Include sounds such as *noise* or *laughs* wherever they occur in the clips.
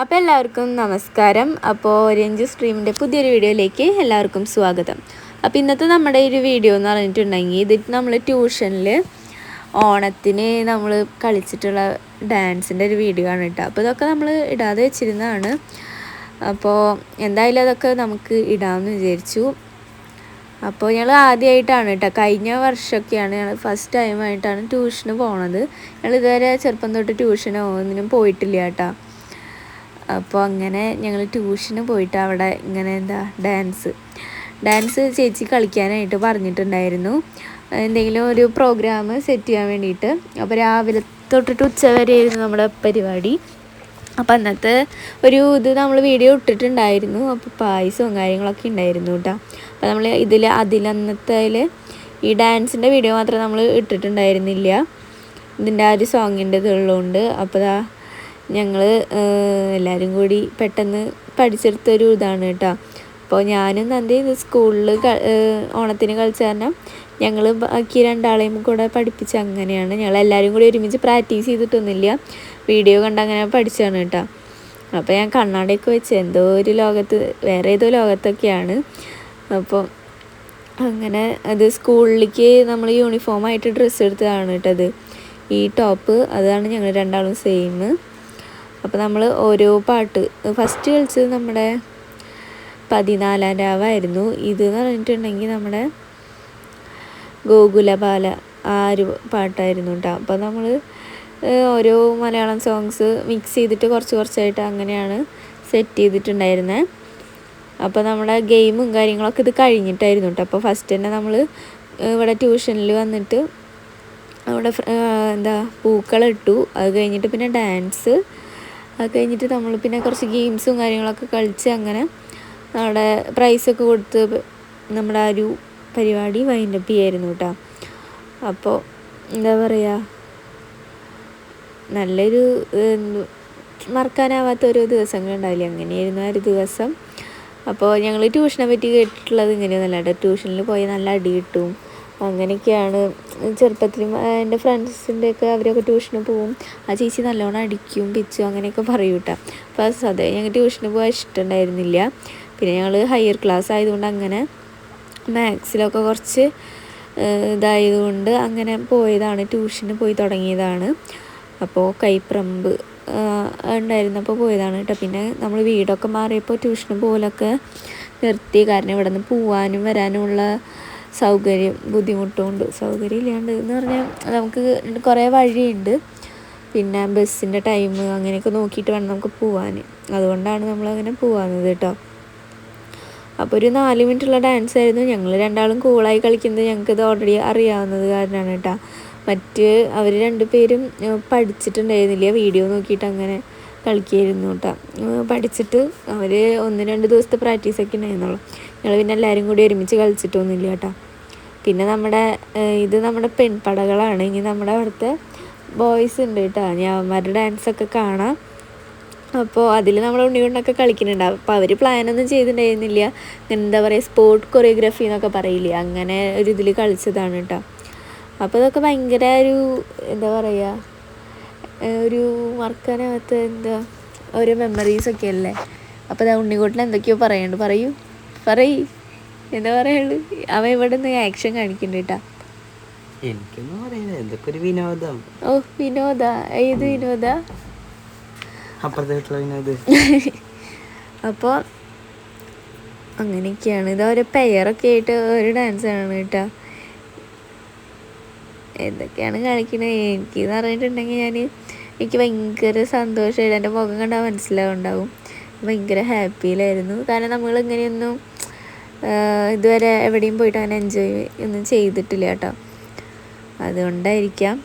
അപ്പോൾ എല്ലാവർക്കും നമസ്കാരം. അപ്പോൾ രഞ്ജു സ്ട്രീമിന്റെ പുതിയൊരു വീഡിയോയിലേക്ക് എല്ലാവർക്കും സ്വാഗതം. അപ്പോൾ ഇന്നത്തെ നമ്മുടെ ഒരു വീഡിയോ എന്ന് പറഞ്ഞിട്ടുണ്ടെങ്കിൽ ഇത് നമ്മൾ ട്യൂഷനിൽ ഓണത്തിന് നമ്മൾ കളിച്ചിട്ടുള്ള ഡാൻസിന്റെ ഒരു വീഡിയോ ആണ് കേട്ടോ. അപ്പോൾ ഇതൊക്കെ നമ്മൾ ഇടാതെ വെച്ചിരുന്നതാണ്. അപ്പോൾ എന്തായാലും അതൊക്കെ നമുക്ക് ഇടാമെന്ന് വിചാരിച്ചു. അപ്പോൾ ഞങ്ങൾ ആദ്യമായിട്ടാണ് കേട്ടോ. കഴിഞ്ഞ വർഷമൊക്കെയാണ് ഞങ്ങൾ ഫസ്റ്റ് ടൈമായിട്ടാണ് ട്യൂഷന് പോണത്. ഞങ്ങൾ ഇതുവരെ ചെറുപ്പം തൊട്ട് ട്യൂഷനോ ഒന്നിനും പോയിട്ടില്ല കേട്ടോ. അപ്പോൾ അങ്ങനെ ഞങ്ങൾ ട്യൂഷന് പോയിട്ട് അവിടെ ഇങ്ങനെ എന്താ ഡാൻസ്. ഡാൻസ് ചേച്ചി കളിക്കാനായിട്ട് പറഞ്ഞിട്ടുണ്ടായിരുന്നു. എന്തെങ്കിലും ഒരു പ്രോഗ്രാം സെറ്റ് ചെയ്യാൻ വേണ്ടിയിട്ട്. അപ്പോൾ രാവിലെ തൊട്ടിട്ട് ഉച്ച വരെയായിരുന്നു നമ്മുടെ പരിപാടി. അപ്പം അന്നത്തെ ഒരു ഇത് നമ്മൾ വീഡിയോ ഇട്ടിട്ടുണ്ടായിരുന്നു. അപ്പോൾ പായസവും കാര്യങ്ങളൊക്കെ ഉണ്ടായിരുന്നു കേട്ടോ. അപ്പോൾ നമ്മൾ ഇതിൽ അതിലന്നത്തേൽ ഈ ഡാൻസിന്റെ വീഡിയോ മാത്രമേ നമ്മൾ ഇട്ടിട്ടുണ്ടായിരുന്നില്ല. ഇതിന്റെ ആ ഒരു സോങ്ങിന്റെ ഇതുള്ളതുകൊണ്ട് അപ്പോൾ ഞങ്ങൾ എല്ലാവരും കൂടി പെട്ടെന്ന് പഠിച്ചെടുത്തൊരു ഇതാണ് കേട്ടോ. അപ്പോൾ ഞാനും നന്ദി സ്കൂളിൽ ഓണത്തിന് കളിച്ച കാരണം ഞങ്ങൾ ബാക്കി രണ്ടാളെയും കൂടെ പഠിപ്പിച്ച് അങ്ങനെയാണ്. ഞങ്ങൾ എല്ലാവരും കൂടി ഒരുമിച്ച് പ്രാക്ടീസ് ചെയ്തിട്ടൊന്നുമില്ല. വീഡിയോ കണ്ട് അങ്ങനെ പഠിച്ചാണ് കേട്ടോ. അപ്പോൾ ഞാൻ കണ്ണാടിയൊക്കെ വെച്ച് എന്തോ ഒരു ലോകത്ത് വേറെ ഏതോ ലോകത്തൊക്കെയാണ്. അപ്പോൾ അങ്ങനെ അത് സ്കൂളിലേക്ക് നമ്മൾ യൂണിഫോമായിട്ട് ഡ്രസ്സ് എടുത്തതാണ് കേട്ടത്. ഈ ടോപ്പ് അതാണ് ഞങ്ങൾ രണ്ടാളും സെയിം. അപ്പോൾ നമ്മൾ ഓരോ പാട്ട്. ഫസ്റ്റ് കളിച്ചത് നമ്മുടെ പതിനാലാം രാവായിരുന്നു. ഇതെന്ന് പറഞ്ഞിട്ടുണ്ടെങ്കിൽ നമ്മുടെ ഗോകുലബാല ആ ഒരു പാട്ടായിരുന്നു കേട്ടോ അപ്പോൾ നമ്മൾ ഓരോ മലയാളം സോങ്സ് മിക്സ് ചെയ്തിട്ട് കുറച്ച് കുറച്ചായിട്ട് അങ്ങനെയാണ് സെറ്റ് ചെയ്തിട്ടുണ്ടായിരുന്നത് അപ്പോൾ നമ്മുടെ ഗെയിമും കാര്യങ്ങളൊക്കെ ഇത് കഴിഞ്ഞിട്ടായിരുന്നു കേട്ടോ അപ്പോൾ ഫസ്റ്റ് തന്നെ നമ്മൾ ഇവിടെ ട്യൂഷനിൽ വന്നിട്ട് അവിടെ എന്താ പൂക്കളിട്ടു അത് കഴിഞ്ഞിട്ട് പിന്നെ ഡാൻസ് അത് കഴിഞ്ഞിട്ട് നമ്മൾ പിന്നെ കുറച്ച് ഗെയിംസും കാര്യങ്ങളൊക്കെ കളിച്ച് അങ്ങനെ അവിടെ പ്രൈസൊക്കെ കൊടുത്ത് നമ്മുടെ ആ ഒരു പരിപാടി വൈൻഡപ്പ് ചെയ്യായിരുന്നു കേട്ടോ. അപ്പോൾ എന്താ പറയുക നല്ലൊരു മറക്കാനാവാത്ത ഓരോ ദിവസങ്ങളുണ്ടാവില്ലേ അങ്ങനെയായിരുന്നു ആ ഒരു ദിവസം. അപ്പോൾ ഞങ്ങൾ ട്യൂഷനെ പറ്റി കേട്ടിട്ടുള്ളത് ഇങ്ങനെയൊന്നുമല്ല കേട്ടോ. ട്യൂഷനിൽ പോയി നല്ല അടി കിട്ടും. അങ്ങനെയൊക്കെയാണ്. ചെറുപ്പത്തിൽ എന്റെ ഫ്രണ്ട്സിന്റെയൊക്കെ അവരൊക്കെ ട്യൂഷന് പോവും. ആ ചേച്ചി നല്ലോണം അടിക്കും പിച്ചും അങ്ങനെയൊക്കെ പറയും കേട്ടോ. അപ്പോൾ അതെ ഞങ്ങൾ ട്യൂഷന് പോകാൻ ഇഷ്ടമുണ്ടായിരുന്നില്ല പിന്നെ ഞങ്ങൾ ഹയർ ക്ലാസ് ആയതുകൊണ്ട് അങ്ങനെ മാത്സിലൊക്കെ കുറച്ച് ഇതായതുകൊണ്ട് അങ്ങനെ പോയതാണ് ട്യൂഷന് പോയി തുടങ്ങിയതാണ്. അപ്പോൾ കൈപ്രമ്പ് ഉണ്ടായിരുന്നപ്പോൾ പോയതാണ് കേട്ടോ. പിന്നെ നമ്മൾ വീടൊക്കെ മാറിയപ്പോൾ ട്യൂഷന് പോലൊക്കെ നിർത്തി. കാരണം ഇവിടെ നിന്ന് പോവാനും വരാനുമുള്ള സൗകര്യം ബുദ്ധിമുട്ടുമുണ്ട്. സൗകര്യം ഇല്ലാണ്ട് എന്ന് പറഞ്ഞാൽ നമുക്ക് കുറേ വഴിയുണ്ട്. പിന്നെ ബസ്സിന്റെ ടൈം അങ്ങനെയൊക്കെ നോക്കിയിട്ട് വേണം നമുക്ക് പോവാൻ അതുകൊണ്ടാണ് നമ്മളങ്ങനെ പോവാന്നത് കേട്ടോ. അപ്പോൾ ഒരു നാല് മിനിറ്റുള്ള ഡാൻസ് ആയിരുന്നു. ഞങ്ങൾ രണ്ടാളും കൂളായി കളിക്കുന്നത് ഞങ്ങൾക്കിത് ഓൾറെഡി അറിയാവുന്നത് കാരണമാണ് കേട്ടോ. മറ്റ് അവർ രണ്ടുപേരും പഠിച്ചിട്ടുണ്ടായിരുന്നില്ല. വീഡിയോ നോക്കിയിട്ട് അങ്ങനെ കളിക്കായിരുന്നു കേട്ടോ. പഠിച്ചിട്ട് അവർ ഒന്ന് രണ്ട് ദിവസത്തെ പ്രാക്ടീസൊക്കെ ഉണ്ടായിരുന്നുള്ളൂ. ഞങ്ങൾ പിന്നെ എല്ലാവരും കൂടി ഒരുമിച്ച് കളിച്ചിട്ടൊന്നുമില്ല കേട്ടോ. പിന്നെ നമ്മുടെ ഇത് നമ്മുടെ പെൺപടകളാണ്. ഇനി നമ്മുടെ അവിടുത്തെ ബോയ്സ് ഉണ്ട് കേട്ടോ. ഞാൻ അവന്മാരുടെ ഡാൻസൊക്കെ കാണാം. അപ്പോൾ അതിൽ നമ്മൾ ഉണ്ണി കൊണ്ടൊക്കെ കളിക്കുന്നുണ്ട് അപ്പോൾ അവർ പ്ലാനൊന്നും ചെയ്തിട്ടുണ്ടായിരുന്നില്ല. എന്താ പറയുക സ്പോർട്ട് കൊറിയോഗ്രാഫി എന്നൊക്കെ പറയില്ലേ? അങ്ങനെ ഒരു ഇതിൽ കളിച്ചതാണ് കേട്ടോ. അപ്പോൾ അതൊക്കെ ഭയങ്കര ഒരു എന്താ പറയുക ഒരു മറക്കാനാവാത്ത എന്താ ഓരോ മെമ്മറീസൊക്കെ അല്ലേ? അപ്പോൾ അതാ ഉണ്ണിക്കോട്ടിൽ എന്തൊക്കെയോ പറയുന്നുണ്ട് പറയൂ. പറയ്. എന്താ പറയുള്ളൂ? അവൻ ഇവിടെ നിന്ന് ആക്ഷൻ കാണിക്കുന്നുണ്ട് കേട്ടാ എനിക്കൊന്നും പറയുന്നത് എന്തൊക്കെ ഒരു വിനോദം? ഓ വിനോദ. ഏത് വിനോദ? അപ്പോൾ *laughs* അങ്ങനെയൊക്കെയാണ്. ഇത് ഒരു പെയറൊക്കെ ആയിട്ട് ഒരു ഡാൻസ് ആണ് കേട്ടോ എന്തൊക്കെയാണ് കളിക്കുന്നത് എനിക്ക് എന്ന് പറഞ്ഞിട്ടുണ്ടെങ്കിൽ ഞാൻ എനിക്ക് ഭയങ്കര സന്തോഷമായിട്ട് എന്റെ മുഖം കണ്ടാൽ മനസ്സിലാവുണ്ടാവും. ഭയങ്കര ഹാപ്പിയിലായിരുന്നു കാരണം നമ്മൾ ഇങ്ങനെയൊന്നും ഇതുവരെ എവിടെയും പോയിട്ട് അങ്ങനെ എൻജോയ് ഒന്നും ചെയ്തിട്ടില്ല കേട്ടോ. അതുകൊണ്ടായിരിക്കാം.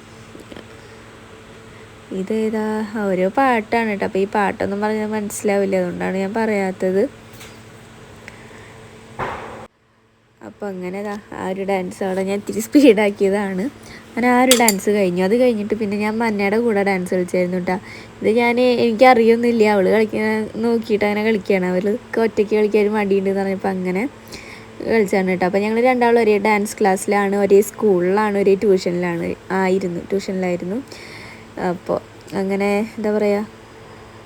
ഇത് ഏതാ ഓരോ പാട്ടാണ് കേട്ടോ. അപ്പോൾ ഈ പാട്ടൊന്നും പറഞ്ഞാൽ മനസ്സിലാവില്ല. അതുകൊണ്ടാണ് ഞാൻ പറയാത്തത്. അപ്പോൾ അങ്ങനെ ആ ഒരു ഡാൻസ് അവിടെ ഞാൻ ഇത്തിരി സ്പീഡാക്കിയതാണ് അങ്ങനെ ആ ഒരു ഡാൻസ് കഴിഞ്ഞു. അത് കഴിഞ്ഞിട്ട് പിന്നെ ഞാൻ മന്നയുടെ കൂടെ ഡാൻസ് കളിച്ചായിരുന്നു കേട്ടോ ഇത് ഞാൻ എനിക്ക് അറിയൊന്നുമില്ല അവൾ കളിക്കാൻ നോക്കിയിട്ട് അങ്ങനെ കളിക്കുകയാണ് അവൾ ഒറ്റയ്ക്ക് കളിക്കാൻ മടിയുണ്ടെന്ന് പറഞ്ഞപ്പോൾ അങ്ങനെ കളിച്ചാണ് കേട്ടോ അപ്പോൾ ഞങ്ങൾ രണ്ടാളും ഒരേ ഡാൻസ് ക്ലാസ്സിലാണ് ഒരേ സ്കൂളിലാണ് ഒരേ ട്യൂഷനിലാണ് ആയിരുന്നു. ട്യൂഷനിലായിരുന്നു അപ്പോൾ അങ്ങനെ എന്താ പറയുക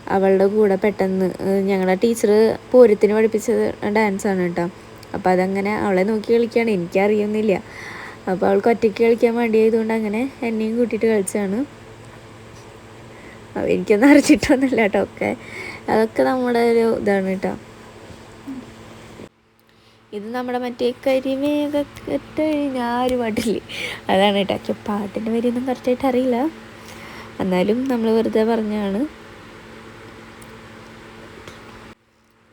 അവളുടെ കൂടെ പെട്ടെന്ന് ഞങ്ങളുടെ ടീച്ചർ പൂരത്തിന് പഠിപ്പിച്ച ഡാൻസാണ് കേട്ടോ അപ്പോൾ അതങ്ങനെ അവളെ നോക്കി കളിക്കുകയാണ് എനിക്കറിയുന്നില്ല അപ്പോൾ അവൾക്ക് ഒറ്റയ്ക്ക് കളിക്കാൻ മടിയായതുകൊണ്ട് അങ്ങനെ എന്നെയും കൂട്ടിയിട്ട് കളിച്ചാണ് എനിക്കൊന്നും അറിഞ്ഞിട്ടൊന്നുമില്ല കേട്ടോ ഒക്കെ. അതൊക്കെ നമ്മുടെ ഒരു ഇതാണ് കേട്ടോ. ഇത് നമ്മുടെ മറ്റേ കരിമേഘറ്റഴിഞ്ഞ ആ ഒരു പാട്ടില്ലേ അതാണ് കേട്ടോ. എനിക്ക് പാട്ടിന്റെ വരിയൊന്നും കറക്റ്റായിട്ട് അറിയില്ല. എന്നാലും നമ്മൾ വെറുതെ പറഞ്ഞാണ്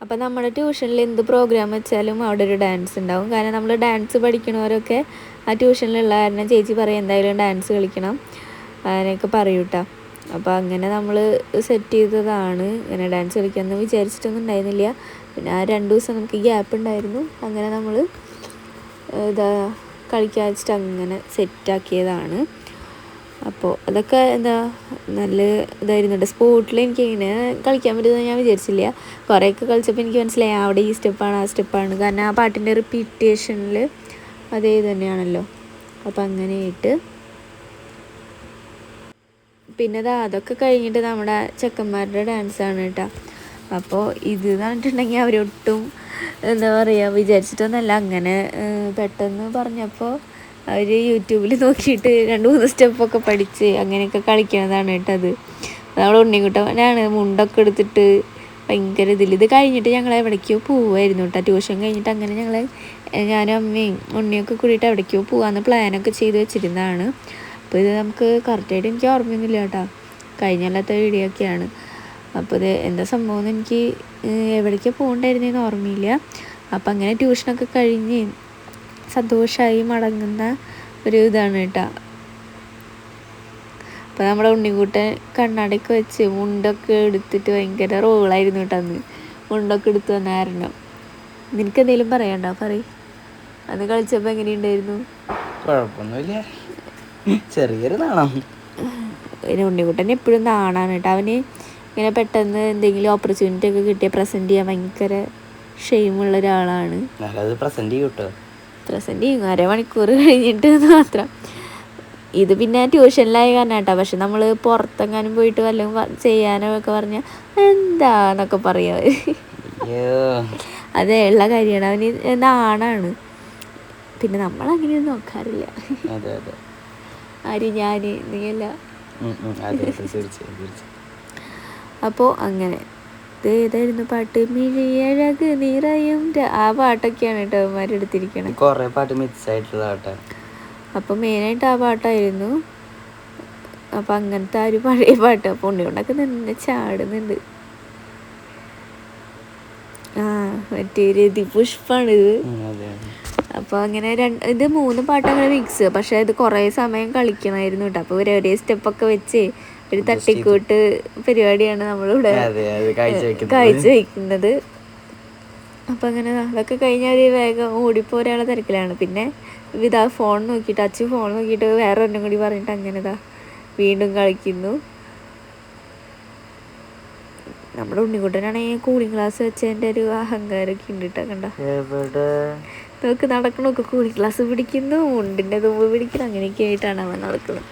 അപ്പം നമ്മുടെ ട്യൂഷനിൽ എന്ത് പ്രോഗ്രാം വെച്ചാലും അവിടെ ഒരു ഡാൻസ് ഉണ്ടാവും. കാരണം നമ്മൾ ഡാൻസ് പഠിക്കണവരൊക്കെ ആ ട്യൂഷനിലുള്ള കാരണം ചേച്ചി പറയും എന്തായാലും ഡാൻസ് കളിക്കണം. അങ്ങനെയൊക്കെ പറയൂട്ടാ അപ്പോൾ അങ്ങനെ നമ്മൾ സെറ്റ് ചെയ്തതാണ്. ഇങ്ങനെ ഡാൻസ് കളിക്കാമെന്ന് വിചാരിച്ചിട്ടൊന്നും ഉണ്ടായിരുന്നില്ല. പിന്നെ ആ രണ്ട് ദിവസം നമുക്ക് ഗ്യാപ്പ് ഉണ്ടായിരുന്നു. അങ്ങനെ നമ്മൾ ഇതാ കളിക്കാൻ വെച്ചിട്ട് അങ്ങനെ സെറ്റാക്കിയതാണ് അപ്പോൾ അതൊക്കെ എന്താ നല്ല ഇതായിരുന്നു സ്പോട്ടിൽ എനിക്ക് ഇങ്ങനെ കളിക്കാൻ പറ്റുമെന്ന് ഞാൻ വിചാരിച്ചില്ല. കുറേയൊക്കെ കളിച്ചപ്പോൾ എനിക്ക് മനസ്സിലായി അവിടെ ഈ സ്റ്റെപ്പാണ് ആ സ്റ്റെപ്പാണ് കാരണം ആ പാട്ടിന്റെ റിപ്പീറ്റേഷനിൽ അതേ തന്നെയാണല്ലോ. അപ്പം അങ്ങനെയായിട്ട് പിന്നെ ദാ അതൊക്കെ കഴിഞ്ഞിട്ട് നമ്മുടെ ചെക്കന്മാരുടെ ഡാൻസാണ് കേട്ടോ. അപ്പോൾ ഇത് എന്ന് പറഞ്ഞിട്ടുണ്ടെങ്കിൽ അവരൊട്ടും എന്താ പറയുക വിചാരിച്ചിട്ടൊന്നല്ല അങ്ങനെ പെട്ടെന്ന് പറഞ്ഞപ്പോൾ അവർ യൂട്യൂബിൽ നോക്കിയിട്ട് രണ്ട് മൂന്ന് സ്റ്റെപ്പൊക്കെ പഠിച്ച് അങ്ങനെയൊക്കെ കളിക്കണതാണ് കേട്ടോ അത്. നമ്മൾ ഉണ്ണിക്കുട്ടവനാണ് മുണ്ടൊക്കെ എടുത്തിട്ട് ഭയങ്കര ഇതിൽ ഇത് കഴിഞ്ഞിട്ട് ഞങ്ങൾ എവിടേക്കോ പോവായിരുന്നു കേട്ടോ. ട്യൂഷൻ കഴിഞ്ഞിട്ട് അങ്ങനെ ഞങ്ങൾ ഞാനും അമ്മയും ഉണ്ണിയൊക്കെ കൂടിയിട്ട് എവിടേക്കോ പോകാമെന്ന് പ്ലാനൊക്കെ ചെയ്ത് വെച്ചിരുന്നതാണ്. അപ്പോൾ ഇത് നമുക്ക് കറക്റ്റായിട്ട് എനിക്ക് ഓർമ്മയൊന്നുമില്ല കേട്ടോ. കഴിഞ്ഞ കൊല്ലത്തെ വീഡിയോ ഒക്കെയാണ്. അപ്പോൾ ഇത് എന്താ സംഭവം എന്ന് എനിക്ക് എവിടേക്കാണ് പോകണ്ടായിരുന്നതെന്ന് ഓർമ്മയില്ല. അപ്പം അങ്ങനെ ട്യൂഷനൊക്കെ കഴിഞ്ഞ് സന്തോഷമായി മടങ്ങുന്ന ഒരു ഇതാണ് കേട്ടോ. അപ്പോൾ നമ്മുടെ ഉണ്ണിക്കുട്ടൻ കണ്ണാടിയൊക്കെ വെച്ച് മുണ്ടൊക്കെ എടുത്തിട്ട് ഭയങ്കര റോളായിരുന്നു കേട്ടോ അന്ന്. മുണ്ടൊക്കെ എടുത്ത് വന്നായിരുന്നു നിനക്കെന്തെങ്കിലും പറയണ്ടോ പറയ്. അന്ന് കളിച്ചപ്പോൾ എങ്ങനെയുണ്ടായിരുന്നു? കുഴപ്പമൊന്നുമില്ല ചെറിയൊരു നാണം. പിന്നെ ഉണ്ണിക്കുട്ടൻ എപ്പോഴും നാണാണ് കേട്ടോ. അവന് ഇങ്ങനെ പെട്ടെന്ന് എന്തെങ്കിലും ഓപ്പർച്യൂണിറ്റി ഒക്കെ കിട്ടിയാൽ പ്രസന്റ് ചെയ്യാൻ ഭയങ്കര ഷെയിമുള്ള ഒരാളാണ്. പ്രസന്റ് ചെയ്യും പ്രസന്റ് ചെയ്യും. അരമണിക്കൂർ കഴിഞ്ഞിട്ട് മാത്രം. ഇത് പിന്നെ ട്യൂഷനിലായ കാരണം കേട്ടോ. പക്ഷെ നമ്മൾ പുറത്തെങ്ങാനും പോയിട്ട് വല്ലതും ചെയ്യാനോ ഒക്കെ പറഞ്ഞാൽ എന്താന്നൊക്കെ പറയാ. അതേ ഉള്ള കാര്യമാണ്. അവന് നാണാണ്. പിന്നെ നമ്മൾ അങ്ങനെയൊന്നും നോക്കാറില്ല. അതെ അതെ. ആര് ഞാൻ നീയല്ല. അപ്പോൾ അങ്ങനെ. ഇത് ഏതായിരുന്നു പാട്ട്. മിഴിയഴക് നിറയും ആ പാട്ടൊക്കെയാണ് കേട്ടോ അവന്മാരെടുത്തിരിക്കണത് കൊറേ പാട്ട് മിക്സ് ആയിട്ടുള്ള അപ്പോൾ മെയിനായിട്ട് ആ പാട്ടായിരുന്നു. അപ്പോൾ അങ്ങനത്തെ ആ ഒരു പഴയ പാട്ട്. അപ്പോൾ ഉണ്ണിയോണ്ടൊക്കെ നിന്ന് ചാടുന്നുണ്ട്. ആ മറ്റേ രതി പുഷ്പാണ് ഇത് ഉം, അതെ അതെ. അപ്പോൾ അങ്ങനെ രണ്ട് ഇത് മൂന്ന് പാട്ട് അങ്ങനെ മിക്സ് പക്ഷേ ഇത് കുറേ സമയം കളിക്കണമായിരുന്നു കേട്ടോ അപ്പോൾ ഒരേ സ്റ്റെപ്പൊക്കെ വെച്ച് ഒരു തട്ടിക്കൂട്ട് പരിപാടിയാണ് നമ്മളിവിടെ അതെ അതെ കാഴ്ച വെക്കുന്നത്. കാഴ്ച വയ്ക്കുന്നത് അപ്പം അങ്ങനെ അതൊക്കെ കഴിഞ്ഞാൽ ഒരു വേഗം ഓടിപ്പോ ഒരാളെ തിരക്കിലാണ്. പിന്നെ ഇതാ ഫോൺ നോക്കിയിട്ട് അച്ഛൻ ഫോൺ നോക്കിയിട്ട് വേറെ ഒന്നും കൂടി പറഞ്ഞിട്ട് അങ്ങനെ ഇതാ വീണ്ടും കളിക്കുന്നു. നമ്മുടെ ഉണ്ണിക്കുട്ടനാണെങ്കിൽ കൂളിംഗ് ഗ്ലാസ് വെച്ചതിന്റെ ഒരു അഹങ്കാരമൊക്കെ ഉണ്ട് കേട്ടോ കണ്ട നോക്ക് നടക്കണമൊക്കെ കൂടി. ഗ്ലാസ് പിടിക്കുന്നു മുണ്ടിന്റെ തുമ്പ് പിടിക്കുന്നു അങ്ങനെയൊക്കെ ആയിട്ടാണ് അവൻ നടക്കുന്നത്.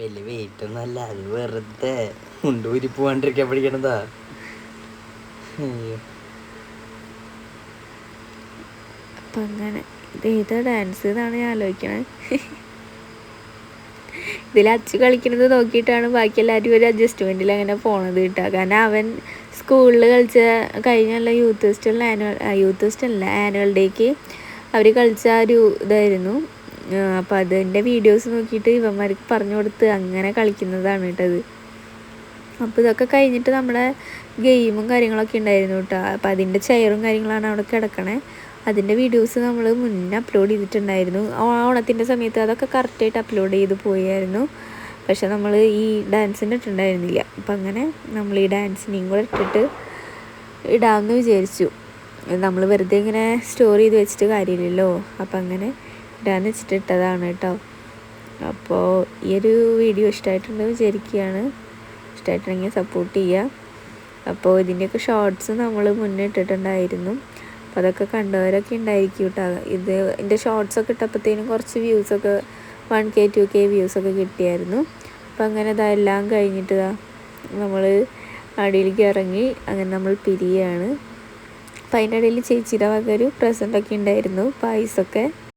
വലിയ വെയിറ്റ് അല്ല അത് വെറുതെ മുണ്ടൂരി പോവാണ്ടിരിക്കാൻ പഠിക്കണതാ അപ്പൊ അപ്പം അങ്ങനെ ഇത് ഏതാ ഡാൻസ് എന്നാണ് ഞാൻ ആലോചിക്കണത് ഇതിൽ അച്ചു കളിക്കുന്നത് നോക്കിയിട്ടാണ് ബാക്കി എല്ലാവരും ഒരു അഡ്ജസ്റ്റ്മെന്റിൽ അങ്ങനെ പോണത് കിട്ടുക കാരണം അവൻ സ്കൂളിൽ കളിച്ച കഴിഞ്ഞുള്ള യൂത്ത് ഫെസ്റ്റിവലിന് ആനുവൽ യൂത്ത് ഫെസ്റ്റിവൽ അല്ല ആനുവൽ ഡേക്ക് അവർ കളിച്ച ആ ഒരു ഇതായിരുന്നു. അപ്പം അതിന്റെ വീഡിയോസ് നോക്കിയിട്ട് ഇവന്മാർക്ക് പറഞ്ഞു കൊടുത്ത് അങ്ങനെ കളിക്കുന്നതാണ് കേട്ടത് അപ്പോൾ ഇതൊക്കെ കഴിഞ്ഞിട്ട് നമ്മുടെ ഗെയിമും കാര്യങ്ങളൊക്കെ ഉണ്ടായിരുന്നു കേട്ടോ. അപ്പോൾ അതിന്റെ ചെയറും കാര്യങ്ങളാണ് അവിടെ കിടക്കണേ. അതിന്റെ വീഡിയോസ് നമ്മൾ മുന്നേ അപ്ലോഡ് ചെയ്തിട്ടുണ്ടായിരുന്നു. ഓണത്തിന്റെ സമയത്ത് അതൊക്കെ കറക്റ്റായിട്ട് അപ്ലോഡ് ചെയ്ത് പോയായിരുന്നു. പക്ഷെ നമ്മൾ ഈ ഡാൻസിന് ഇട്ടുണ്ടായിരുന്നില്ല അപ്പം അങ്ങനെ നമ്മൾ ഈ ഡാൻസിനെയും കൂടെ ഇട്ടിട്ട് ഇടാമെന്ന് വിചാരിച്ചു. നമ്മൾ വെറുതെ ഇങ്ങനെ സ്റ്റോർ ചെയ്ത് വെച്ചിട്ട് കാര്യമില്ലല്ലോ. അപ്പം അങ്ങനെ ഇടാന്ന് വെച്ചിട്ട് ഇട്ടതാണ് കേട്ടോ. അപ്പോൾ ഈ ഒരു വീഡിയോ ഇഷ്ടമായിട്ടുണ്ട് വിചാരിക്കുകയാണ്. ഇഷ്ടമായിട്ടുണ്ടെങ്കിൽ സപ്പോർട്ട് ചെയ്യുക. അപ്പോൾ ഇതിന്റെയൊക്കെ ഷോർട്സ് നമ്മൾ മുന്നേ ഇട്ടിട്ടുണ്ടായിരുന്നു. അപ്പോൾ അതൊക്കെ കണ്ടവരൊക്കെ ഉണ്ടായിരിക്കും കേട്ടോ. ഇത് ഇതിന്റെ ഷോർട്സൊക്കെ ഇട്ടപ്പോഴത്തേനും കുറച്ച് വ്യൂസൊക്കെ വൺ കെ ടു കെ വ്യൂസൊക്കെ കിട്ടിയായിരുന്നു. അപ്പം അങ്ങനെ ഇതാ എല്ലാം കഴിഞ്ഞിട്ട് നമ്മൾ അടിയിലേക്ക് ഇറങ്ങി അങ്ങനെ നമ്മൾ പിരിയാണ്. അപ്പം അതിന്റെ ഇടയിൽ ചേച്ചിയുടെ വക ഒരു പ്രസന്റൊക്കെ ഉണ്ടായിരുന്നു പായസമൊക്കെ